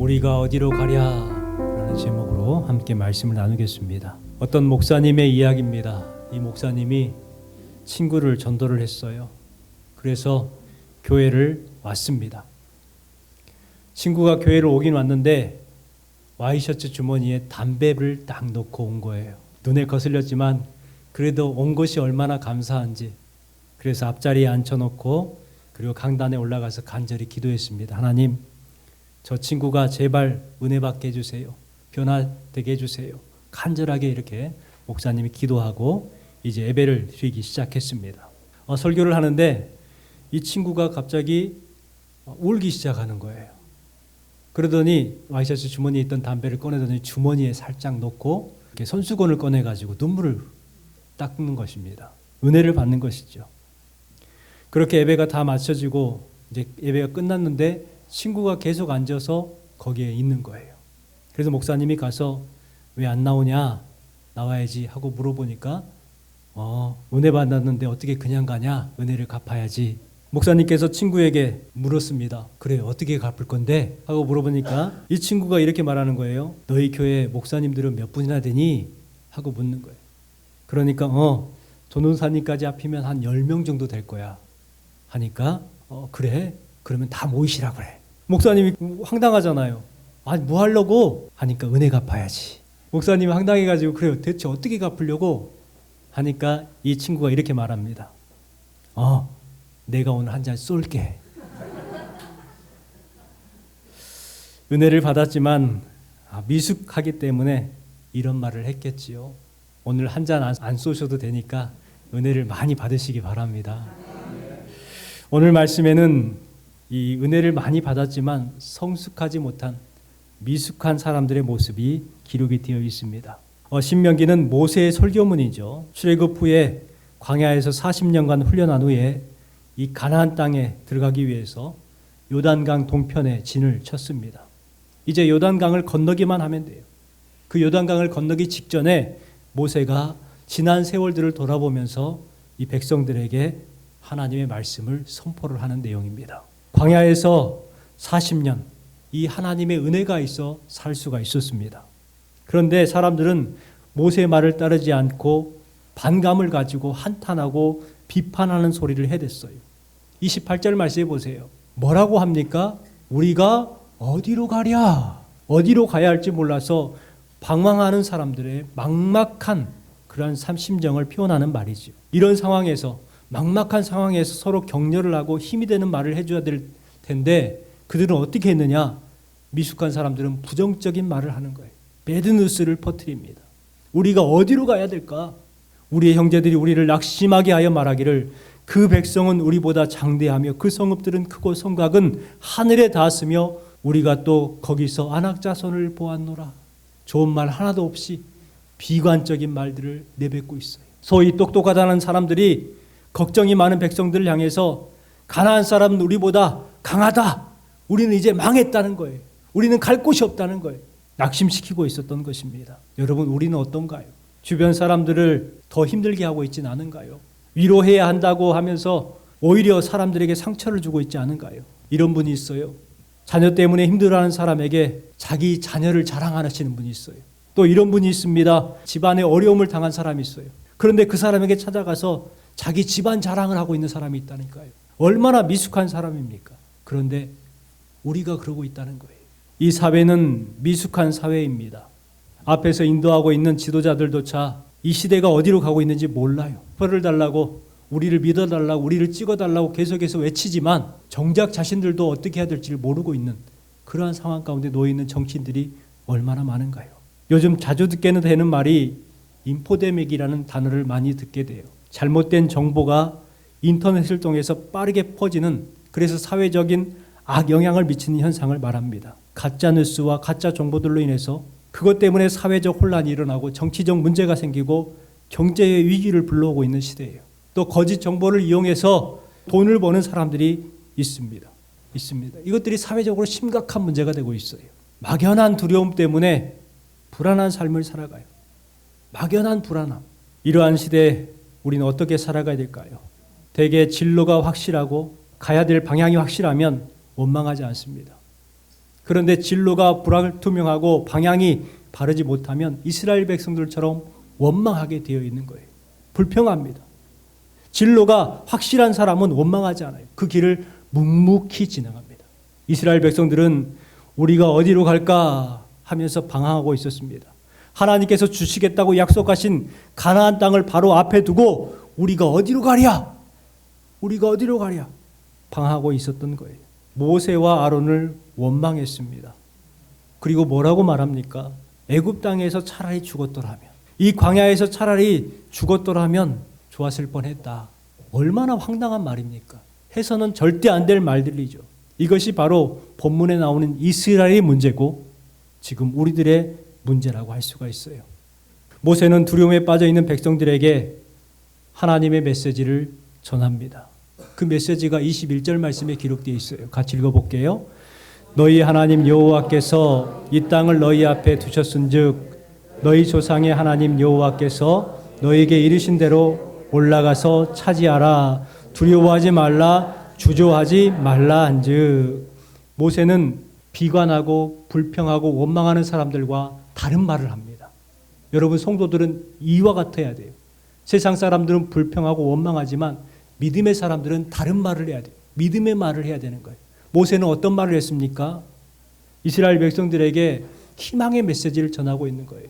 우리가 어디로 가랴? 라는 제목으로 함께 말씀을 나누겠습니다. 어떤 목사님의 이야기입니다. 이 목사님이 친구를 전도를 했어요. 그래서 교회를 왔습니다. 친구가 교회를 오긴 왔는데 와이셔츠 주머니에 담배를 딱 놓고 온 거예요. 눈에 거슬렸지만 그래도 온 것이 얼마나 감사한지 그래서 앞자리에 앉혀놓고 그리고 강단에 올라가서 간절히 기도했습니다. 하나님, 저 친구가 제발 은혜 받게 해주세요. 변화되게 해주세요. 간절하게 이렇게 목사님이 기도하고 이제 예배를 드리기 시작했습니다. 어, 설교를 하는데 이 친구가 갑자기 어, 울기 시작하는 거예요. 그러더니 와이셔츠 주머니에 있던 담배를 꺼내더니 주머니에 살짝 놓고 이렇게 손수건을 꺼내 가지고 눈물을 닦는 것입니다. 은혜를 받는 것이죠. 그렇게 예배가 다 마쳐지고 이제 예배가 끝났는데 친구가 계속 앉아서 거기에 있는 거예요. 그래서 목사님이 가서 왜 안 나오냐 나와야지 하고 물어보니까 어 은혜 받았는데 어떻게 그냥 가냐 은혜를 갚아야지 목사님께서 친구에게 물었습니다. 그래 어떻게 갚을 건데 하고 물어보니까 이 친구가 이렇게 말하는 거예요. 너희 교회 목사님들은 몇 분이나 되니 하고 묻는 거예요. 그러니까 어 전도사님까지 합히면 한 10명 정도 될 거야. 하니까 어 그래 그러면 다 모이시라 그래 목사님이 황당하잖아요. 아니 뭐 하려고? 하니까 은혜 갚아야지. 목사님이 황당해가지고 그래요. 대체 어떻게 갚으려고? 하니까 이 친구가 이렇게 말합니다. 어 내가 오늘 한 잔 쏠게. 은혜를 받았지만 아, 미숙하기 때문에 이런 말을 했겠지요. 오늘 한 잔 안 쏘셔도 되니까 은혜를 많이 받으시기 바랍니다. 오늘 말씀에는 이 은혜를 많이 받았지만 성숙하지 못한 미숙한 사람들의 모습이 기록이 되어 있습니다. 어, 신명기는 모세의 설교문이죠. 출애굽 후에 광야에서 40년간 훈련한 후에 이 가나안 땅에 들어가기 위해서 요단강 동편에 진을 쳤습니다. 이제 요단강을 건너기만 하면 돼요. 그 요단강을 건너기 직전에 모세가 지난 세월들을 돌아보면서 이 백성들에게 하나님의 말씀을 선포를 하는 내용입니다. 광야에서 40년 이 하나님의 은혜가 있어 살 수가 있었습니다. 그런데 사람들은 모세의 말을 따르지 않고 반감을 가지고 한탄하고 비판하는 소리를 해댔어요. 28절 말씀해 보세요. 뭐라고 합니까? 우리가 어디로 가랴? 어디로 가야 할지 몰라서 방황하는 사람들의 막막한 그러한 심정을 표현하는 말이죠. 이런 상황에서 막막한 상황에서 서로 격려를 하고 힘이 되는 말을 해줘야 될 텐데 그들은 어떻게 했느냐? 미숙한 사람들은 부정적인 말을 하는 거예요. 배드 뉴스를 퍼뜨립니다. 우리가 어디로 가야 될까? 우리의 형제들이 우리를 낙심하게 하여 말하기를 그 백성은 우리보다 장대하며 그 성읍들은 크고 성곽은 하늘에 닿았으며 우리가 또 거기서 안악자손을 보았노라. 좋은 말 하나도 없이 비관적인 말들을 내뱉고 있어요. 소위 똑똑하다는 사람들이 걱정이 많은 백성들을 향해서 가나안 사람은 우리보다 강하다. 우리는 이제 망했다는 거예요. 우리는 갈 곳이 없다는 거예요. 낙심시키고 있었던 것입니다. 여러분 우리는 어떤가요? 주변 사람들을 더 힘들게 하고 있진 않은가요? 위로해야 한다고 하면서 오히려 사람들에게 상처를 주고 있지 않은가요? 이런 분이 있어요. 자녀 때문에 힘들어하는 사람에게 자기 자녀를 자랑하시는 분이 있어요. 또 이런 분이 있습니다. 집안에 어려움을 당한 사람이 있어요. 그런데 그 사람에게 찾아가서 자기 집안 자랑을 하고 있는 사람이 있다니까요. 얼마나 미숙한 사람입니까? 그런데 우리가 그러고 있다는 거예요. 이 사회는 미숙한 사회입니다. 앞에서 인도하고 있는 지도자들조차 이 시대가 어디로 가고 있는지 몰라요. 표를 달라고 우리를 믿어달라고 우리를 찍어달라고 계속해서 외치지만 정작 자신들도 어떻게 해야 될지를 모르고 있는 그러한 상황 가운데 놓여 있는 정치인들이 얼마나 많은가요? 요즘 자주 듣게는 되는 말이 인포데믹이라는 단어를 많이 듣게 돼요. 잘못된 정보가 인터넷을 통해서 빠르게 퍼지는 그래서 사회적인 악영향을 미치는 현상을 말합니다. 가짜 뉴스와 가짜 정보들로 인해서 그것 때문에 사회적 혼란이 일어나고 정치적 문제가 생기고 경제의 위기를 불러오고 있는 시대예요. 또 거짓 정보를 이용해서 돈을 버는 사람들이 있습니다. 있습니다. 이것들이 사회적으로 심각한 문제가 되고 있어요. 막연한 두려움 때문에 불안한 삶을 살아가요. 막연한 불안함. 이러한 시대에 우리는 어떻게 살아가야 될까요? 대개 진로가 확실하고 가야 될 방향이 확실하면 원망하지 않습니다. 그런데 진로가 불투명하고 방향이 바르지 못하면 이스라엘 백성들처럼 원망하게 되어 있는 거예요. 불평합니다. 진로가 확실한 사람은 원망하지 않아요. 그 길을 묵묵히 진행합니다. 이스라엘 백성들은 우리가 어디로 갈까 하면서 방황하고 있었습니다. 하나님께서 주시겠다고 약속하신 가나안 땅을 바로 앞에 두고 우리가 어디로 가랴? 우리가 어디로 가랴? 방황하고 있었던 거예요. 모세와 아론을 원망했습니다. 그리고 뭐라고 말합니까? 애굽 땅에서 차라리 죽었더라면 이 광야에서 차라리 죽었더라면 좋았을 뻔했다. 얼마나 황당한 말입니까? 해서는 절대 안 될 말들이죠. 이것이 바로 본문에 나오는 이스라엘의 문제고 지금 우리들의 문제라고 할 수가 있어요. 모세는 두려움에 빠져 있는 백성들에게 하나님의 메시지를 전합니다. 그 메시지가 21절 말씀에 기록되어 있어요. 같이 읽어 볼게요. 너희 하나님 여호와께서 이 땅을 너희 앞에 두셨은즉 너희 조상의 하나님 여호와께서 너에게 이르신 대로 올라가서 차지하라 두려워하지 말라 주저하지 말라 한즉 모세는 비관하고 불평하고 원망하는 사람들과 다른 말을 합니다. 여러분 성도들은 이와 같아야 돼요. 세상 사람들은 불평하고 원망하지만 믿음의 사람들은 다른 말을 해야 돼요. 믿음의 말을 해야 되는 거예요. 모세는 어떤 말을 했습니까? 이스라엘 백성들에게 희망의 메시지를 전하고 있는 거예요.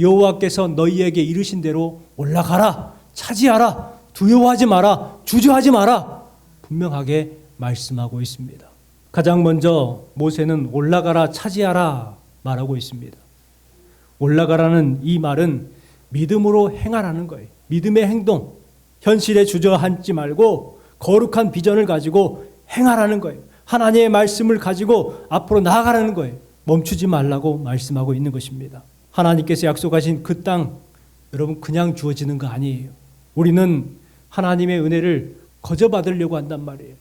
여호와께서 너희에게 이르신 대로 올라가라, 차지하라, 두려워하지 마라, 주저하지 마라. 분명하게 말씀하고 있습니다. 가장 먼저 모세는 올라가라, 차지하라 말하고 있습니다. 올라가라는 이 말은 믿음으로 행하라는 거예요. 믿음의 행동, 현실에 주저앉지 말고 거룩한 비전을 가지고 행하라는 거예요. 하나님의 말씀을 가지고 앞으로 나아가라는 거예요. 멈추지 말라고 말씀하고 있는 것입니다. 하나님께서 약속하신 그 땅, 여러분 그냥 주어지는 거 아니에요. 우리는 하나님의 은혜를 거저받으려고 한단 말이에요.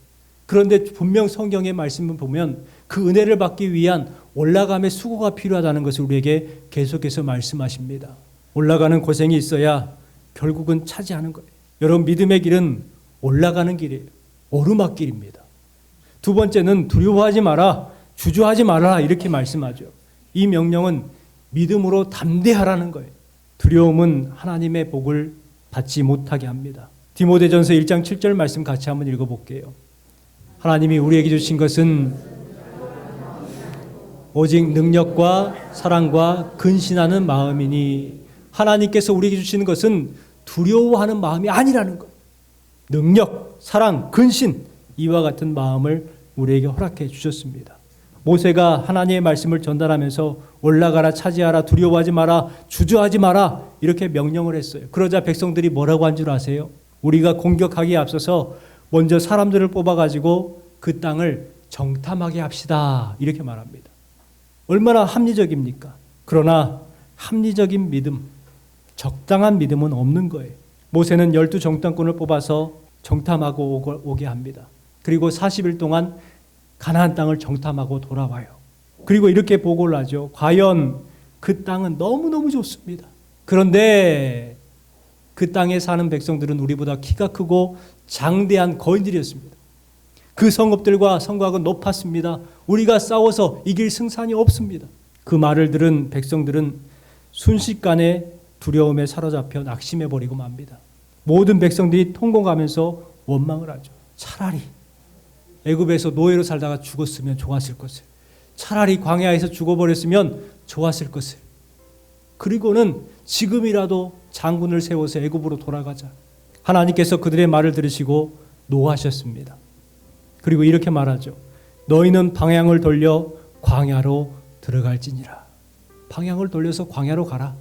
그런데 분명 성경의 말씀을 보면 그 은혜를 받기 위한 올라감의 수고가 필요하다는 것을 우리에게 계속해서 말씀하십니다. 올라가는 고생이 있어야 결국은 차지하는 거예요. 여러분 믿음의 길은 올라가는 길이에요. 오르막길입니다. 두 번째는 두려워하지 마라, 주저하지 마라 이렇게 말씀하죠. 이 명령은 믿음으로 담대하라는 거예요. 두려움은 하나님의 복을 받지 못하게 합니다. 디모데전서 1장 7절 말씀 같이 한번 읽어 볼게요. 하나님이 우리에게 주신 것은 오직 능력과 사랑과 근신하는 마음이니 하나님께서 우리에게 주시는 것은 두려워하는 마음이 아니라는 것. 능력, 사랑, 근신 이와 같은 마음을 우리에게 허락해 주셨습니다. 모세가 하나님의 말씀을 전달하면서 올라가라 차지하라 두려워하지 마라 주저하지 마라 이렇게 명령을 했어요. 그러자 백성들이 뭐라고 한 줄 아세요? 우리가 공격하기에 앞서서 먼저 사람들을 뽑아 가지고 그 땅을 정탐하게 합시다. 이렇게 말합니다. 얼마나 합리적입니까? 그러나 합리적인 믿음, 적당한 믿음은 없는 거예요. 모세는 열두 정탐꾼을 뽑아서 정탐하고 오게 합니다. 그리고 40일 동안 가나안 땅을 정탐하고 돌아와요. 그리고 이렇게 보고를 하죠. 과연 그 땅은 너무너무 좋습니다. 그런데 그 땅에 사는 백성들은 우리보다 키가 크고 장대한 거인들이었습니다. 그 성읍들과 성곽은 높았습니다. 우리가 싸워서 이길 승산이 없습니다. 그 말을 들은 백성들은 순식간에 두려움에 사로잡혀 낙심해 버리고 맙니다. 모든 백성들이 통곡하면서 원망을 하죠. 차라리 애굽에서 노예로 살다가 죽었으면 좋았을 것을. 차라리 광야에서 죽어버렸으면 좋았을 것을. 그리고는 지금이라도 장군을 세워서 애굽으로 돌아가자. 하나님께서 그들의 말을 들으시고 노하셨습니다. 그리고 이렇게 말하죠. 너희는 방향을 돌려 광야로 들어갈지니라. 방향을 돌려서 광야로 가라.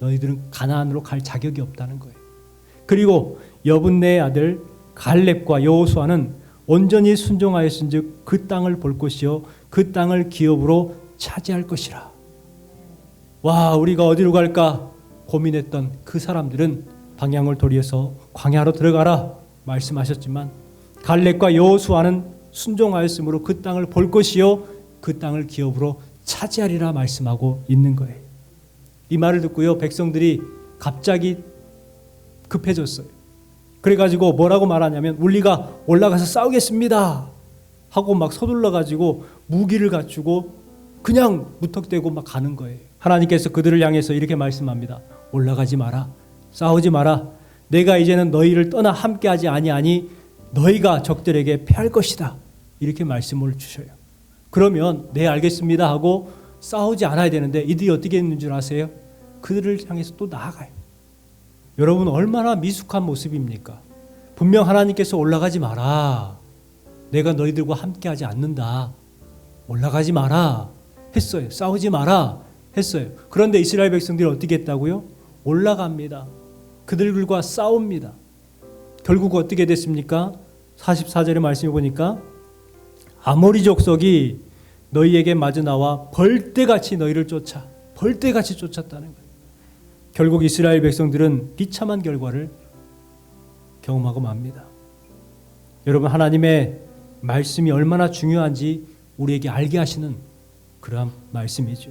너희들은 가나안으로 갈 자격이 없다는 거예요. 그리고 여분네의 아들 갈렙과 여호수아는 온전히 순종하였은즉 그 땅을 볼 것이요 그 땅을 기업으로 차지할 것이라. 와 우리가 어디로 갈까 고민했던 그 사람들은 방향을 돌려서 광야로 들어가라 말씀하셨지만 갈렙과 여호수아는 순종하였으므로 그 땅을 볼 것이요 그 땅을 기업으로 차지하리라 말씀하고 있는 거예요. 이 말을 듣고요 백성들이 갑자기 급해졌어요. 그래가지고 뭐라고 말하냐면 우리가 올라가서 싸우겠습니다 하고 막 서둘러 가지고 무기를 갖추고 그냥 무턱대고 막 가는 거예요. 하나님께서 그들을 향해서 이렇게 말씀합니다. 올라가지 마라. 싸우지 마라. 내가 이제는 너희를 떠나 함께하지 아니하니 너희가 적들에게 패할 것이다. 이렇게 말씀을 주셔요. 그러면 네 알겠습니다 하고 싸우지 않아야 되는데 이들이 어떻게 했는 줄 아세요? 그들을 향해서 또 나아가요. 여러분 얼마나 미숙한 모습입니까? 분명 하나님께서 올라가지 마라. 내가 너희들과 함께하지 않는다. 올라가지 마라. 했어요. 싸우지 마라. 했어요. 그런데 이스라엘 백성들이 어떻게 했다고요? 올라갑니다. 그들과 싸웁니다. 결국 어떻게 됐습니까? 44절의 말씀을 보니까 아모리 족속이 너희에게 마주 나와 벌떼같이 너희를 쫓아 벌떼같이 쫓았다는 거예요. 결국 이스라엘 백성들은 비참한 결과를 경험하고 맙니다. 여러분 하나님의 말씀이 얼마나 중요한지 우리에게 알게 하시는 그러한 말씀이죠.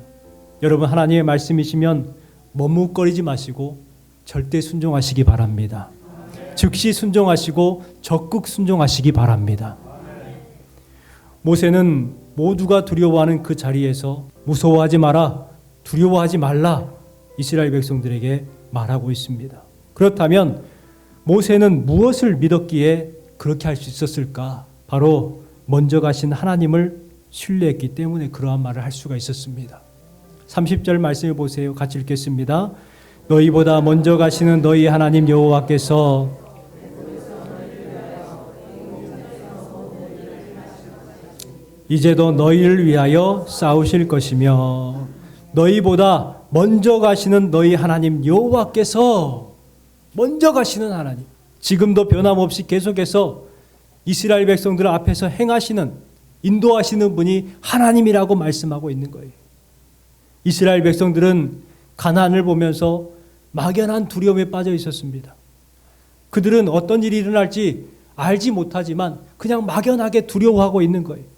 여러분 하나님의 말씀이시면 머뭇거리지 마시고 절대 순종하시기 바랍니다. 즉시 순종하시고 적극 순종하시기 바랍니다. 모세는 모두가 두려워하는 그 자리에서 무서워하지 마라, 두려워하지 말라 이스라엘 백성들에게 말하고 있습니다. 그렇다면 모세는 무엇을 믿었기에 그렇게 할 수 있었을까? 바로 먼저 가신 하나님을 신뢰했기 때문에 그러한 말을 할 수가 있었습니다. 30절 말씀을 보세요. 같이 읽겠습니다. 너희보다 먼저 가시는 너희 하나님 여호와께서 이제도 너희를 위하여 싸우실 것이며 너희보다 먼저 가시는 너희 하나님 여호와께서 먼저 가시는 하나님 지금도 변함없이 계속해서 이스라엘 백성들 앞에서 행하시는 인도하시는 분이 하나님이라고 말씀하고 있는 거예요. 이스라엘 백성들은 가나안을 보면서 막연한 두려움에 빠져 있었습니다. 그들은 어떤 일이 일어날지 알지 못하지만 그냥 막연하게 두려워하고 있는 거예요.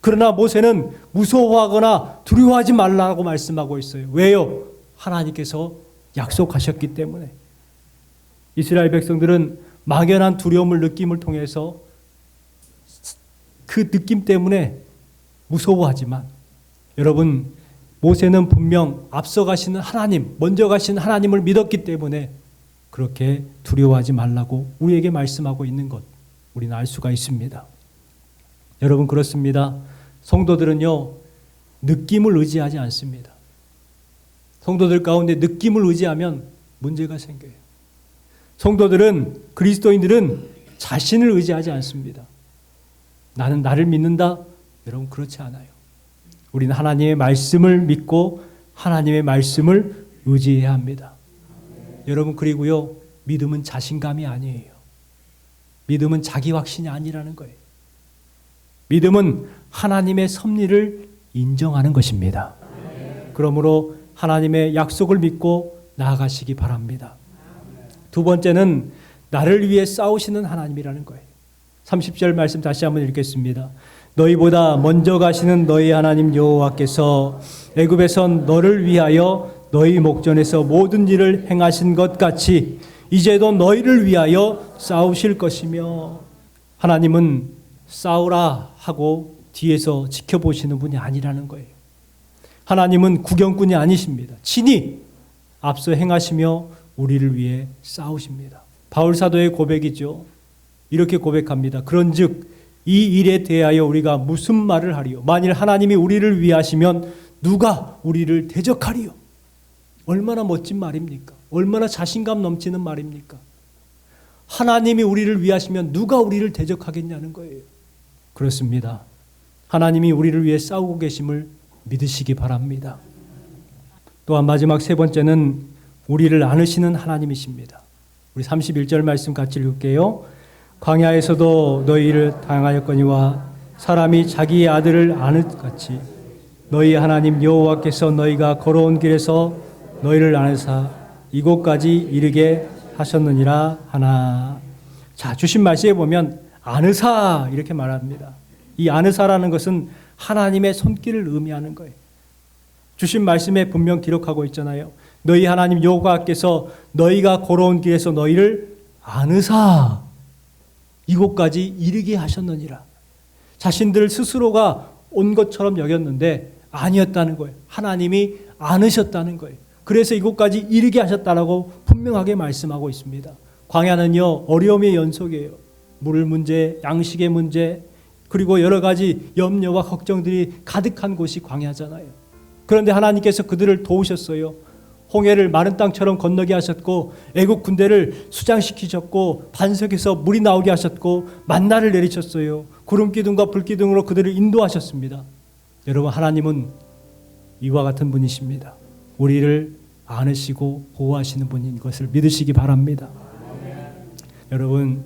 그러나 모세는 무서워하거나 두려워하지 말라고 말씀하고 있어요. 왜요? 하나님께서 약속하셨기 때문에. 이스라엘 백성들은 막연한 두려움을 느낌을 통해서 그 느낌 때문에 무서워하지만 여러분 모세는 분명 앞서 가시는 하나님, 먼저 가시는 하나님을 믿었기 때문에 그렇게 두려워하지 말라고 우리에게 말씀하고 있는 것 우리는 알 수가 있습니다. 여러분 그렇습니다. 성도들은요 느낌을 의지하지 않습니다. 성도들 가운데 느낌을 의지하면 문제가 생겨요. 성도들은 그리스도인들은 자신을 의지하지 않습니다. 나는 나를 믿는다. 여러분 그렇지 않아요. 우리는 하나님의 말씀을 믿고 하나님의 말씀을 의지해야 합니다. 여러분 그리고요 믿음은 자신감이 아니에요. 믿음은 자기 확신이 아니라는 거예요. 믿음은 하나님의 섭리를 인정하는 것입니다. 그러므로 하나님의 약속을 믿고 나아가시기 바랍니다. 두 번째는 나를 위해 싸우시는 하나님이라는 거예요. 30절 말씀 다시 한번 읽겠습니다. 너희보다 먼저 가시는 너희 하나님 여호와께서 애굽에선 너를 위하여 너희 목전에서 모든 일을 행하신 것 같이 이제도 너희를 위하여 싸우실 것이며 하나님은 싸우라 하고 뒤에서 지켜보시는 분이 아니라는 거예요. 하나님은 구경꾼이 아니십니다. 친히 앞서 행하시며 우리를 위해 싸우십니다. 바울 사도의 고백이죠. 이렇게 고백합니다. 그런즉 이 일에 대하여 우리가 무슨 말을 하리요? 만일 하나님이 우리를 위하시면 누가 우리를 대적하리요? 얼마나 멋진 말입니까? 얼마나 자신감 넘치는 말입니까? 하나님이 우리를 위하시면 누가 우리를 대적하겠냐는 거예요. 그렇습니다. 하나님이 우리를 위해 싸우고 계심을 믿으시기 바랍니다. 또한 마지막 세 번째는 우리를 안으시는 하나님이십니다. 우리 31절 말씀 같이 읽을게요. 광야에서도 너희를 당하였거니와 사람이 자기의 아들을 아는 같이 너희 하나님 여호와께서 너희가 걸어온 길에서 너희를 안으사 이곳까지 이르게 하셨느니라 하나. 자, 주신 말씀에 보면 아느사 이렇게 말합니다. 이 아느사라는 것은 하나님의 손길을 의미하는 거예요. 주신 말씀에 분명 기록하고 있잖아요. 너희 하나님 여호와께서 너희가 걸어온 길에서 너희를 아느사 이곳까지 이르게 하셨느니라. 자신들 스스로가 온 것처럼 여겼는데 아니었다는 거예요. 하나님이 않으셨다는 거예요. 그래서 이곳까지 이르게 하셨다라고 분명하게 말씀하고 있습니다. 광야는요 어려움의 연속이에요. 물 문제, 양식의 문제, 그리고 여러 가지 염려와 걱정들이 가득한 곳이 광야잖아요. 그런데 하나님께서 그들을 도우셨어요. 홍해를 마른 땅처럼 건너게 하셨고 애국 군대를 수장시키셨고 반석에서 물이 나오게 하셨고 만나를 내리셨어요. 구름 기둥과 불 기둥으로 그들을 인도하셨습니다. 여러분 하나님은 이와 같은 분이십니다. 우리를 안으시고 보호하시는 분인 것을 믿으시기 바랍니다. 여러분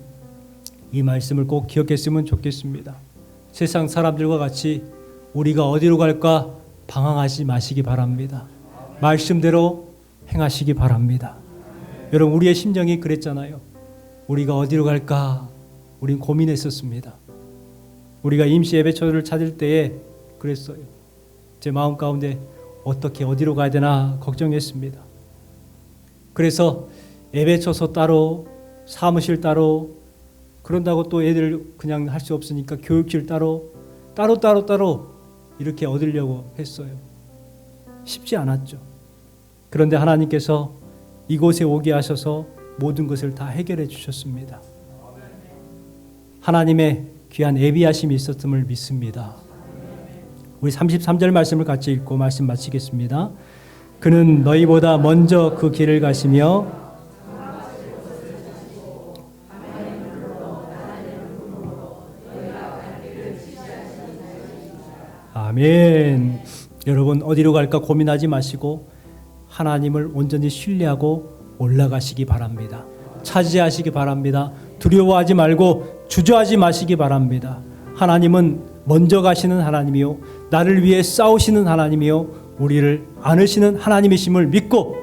이 말씀을 꼭 기억했으면 좋겠습니다. 세상 사람들과 같이 우리가 어디로 갈까 방황하지 마시기 바랍니다. 말씀대로 행하시기 바랍니다. 여러분 우리의 심정이 그랬잖아요. 우리가 어디로 갈까 우린 고민했었습니다. 우리가 임시 예배처를 찾을 때에 그랬어요. 제 마음 가운데 어떻게 어디로 가야 되나 걱정했습니다. 그래서 예배처소 따로 사무실 따로 그런다고 또 애들 그냥 할 수 없으니까 교육실 따로 따로 따로 따로 이렇게 얻으려고 했어요. 쉽지 않았죠. 그런데 하나님께서 이곳에 오게 하셔서 모든 것을 다 해결해 주셨습니다. 하나님의 귀한 예비하심이 있었음을 믿습니다. 우리 33절 말씀을 같이 읽고 말씀 마치겠습니다. 그는 너희보다 먼저 그 길을 가시며 아멘. 여러분 어디로 갈까 고민하지 마시고 하나님을 온전히 신뢰하고 올라가시기 바랍니다. 차지하시기 바랍니다. 두려워하지 말고 주저하지 마시기 바랍니다. 하나님은 먼저 가시는 하나님이요 나를 위해 싸우시는 하나님이요 우리를 안으시는 하나님이심을 믿고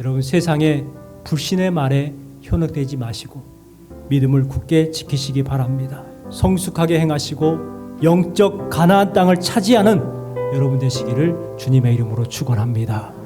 여러분 세상의 불신의 말에 현혹되지 마시고 믿음을 굳게 지키시기 바랍니다. 성숙하게 행하시고 영적 가나안 땅을 차지하는 여러분 되시기를 주님의 이름으로 축원합니다.